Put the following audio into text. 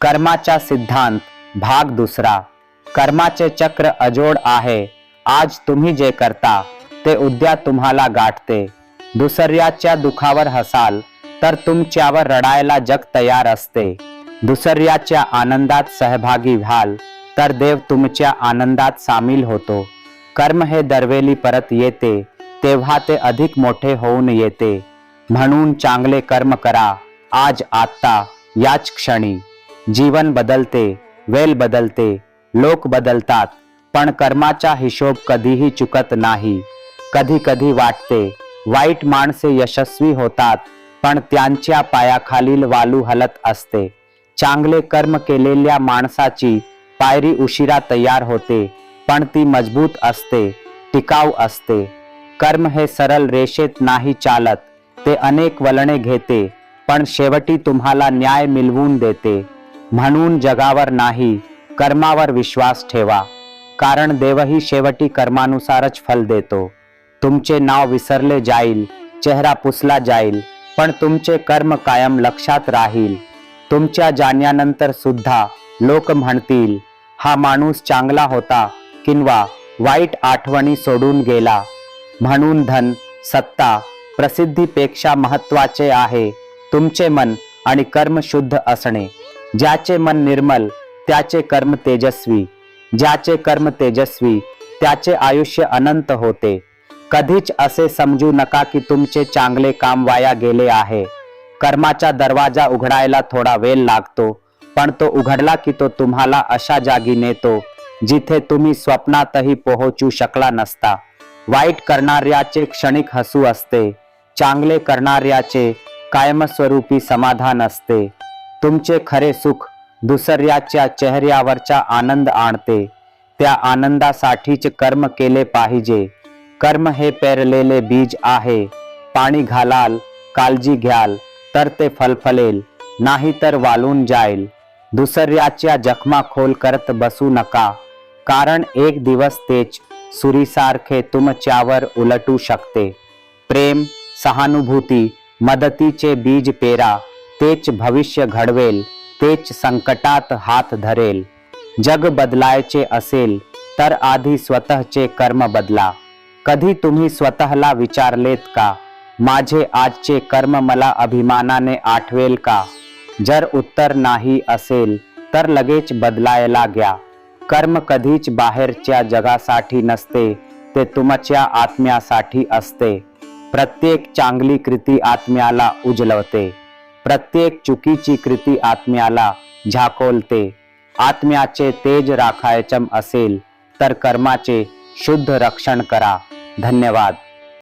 कर्माचा सिद्धांत भाग दुसरा. कर्माचे चक्र अजोड आहे. आज तुम्ही जे करता ते उद्या तुम्हाला गाठते. दुसऱ्याच्या दुखावर हसाल तर तुमच्यावर रडायला जग तयार असते. दुसऱ्याच्या आनंदात सहभागी व्हाल तर देव तुमच्या आनंदात सामील होतो. कर्म हे दरवेली परत येते तेव्हा ते अधिक मोठे होऊन येते. म्हणून चांगले कर्म करा आज आत्ता याच क्षणी. जीवन बदलते वेल बदलते लोक बदलतात पण कर्माचा हिशोब कधीही चुकत नाही. कधी कधी वाटते वाईट माणसे यशस्वी होतात पण त्यांच्या पायाखालील वालू हलत असते. चांगले कर्म केलेल्या माणसाची पायरी उशिरा तयार होते पण ती मजबूत असते टिकाऊ असते. कर्म हे सरळ रेषेत नाही चालत ते अनेक वलणे घेते पण शेवटी तुम्हाला न्याय मिळवून देते. म्हणून जगावर नाही कर्मावर विश्वास ठेवा. कारण देवही शेवटी कर्मानुसारच फल देतो. तुमचे नाव विसरले जाईल चेहरा पुसला जाईल पण तुमचे कर्म कायम लक्षात राहील. तुमच्या जाण्यानंतर सुद्धा लोक म्हणतील हा माणूस चांगला होता किंवा वाईट आठवणी सोडून गेला. म्हणून धन सत्ता प्रसिद्धीपेक्षा महत्त्वाचे आहे तुमचे मन आणि कर्म शुद्ध असणे. ज्याचे मन निर्मल त्याचे कर्म तेजस्वी. ज्याचे कर्म तेजस्वी त्याचे आयुष्य अनंत होते. कधीच असे समजू नका की तुमचे चांगले काम वाया गेले आहे. कर्माचा दरवाजा उघडायला थोडा वेळ लागतो पण तो उघडला की तो तुम्हाला अशा जागी नेतो जिथे तुम्ही स्वप्नातही पोहोचू शकला नसता. वाईट करणाऱ्याचे क्षणिक हसू असते चांगले करणाऱ्याचे कायमस्वरूपी समाधान असते. तुमचे खरे सुख दुसऱ्याच्या चेहऱ्यावरचा आनंद आणते. त्या आनंदासाठीच कर्म केले पाहिजे. कर्म हे पेरलेले बीज आहे. पाणी घालाल काळजी घ्याल तर ते फलफलेल नाही तर वालून जाईल. दुसऱ्याच्या जखमा खोल करत बसू नका. कारण एक दिवस तेच सुरीसारखे तुमच्यावर उलटू शकते. प्रेम सहानुभूती मदतीचे बीज पेरा. तेच भविष्य घडवेल तेच संकटात हात धरेल. जग बदलायचे असेल तर आधी स्वतःचे कर्म बदला. कधी तुम्ही स्वतःला विचारलेत का? माझे आजचे कर्म मला अभिमानाने आठवेल का? जर उत्तर नाही असेल तर लगेच बदलायला घ्या. कर्म कधीच बाहेरच्या जगासाठी नसते ते तुमच्या आत्म्यासाठी असते. प्रत्येक चांगली कृती आत्म्याला उजलवते. प्रत्येक चुकीची कृती आत्म्याला झाकोलते. आत्म्याचे तेज राखायचम असेल तर कर्माचे शुद्ध रक्षण करा. धन्यवाद.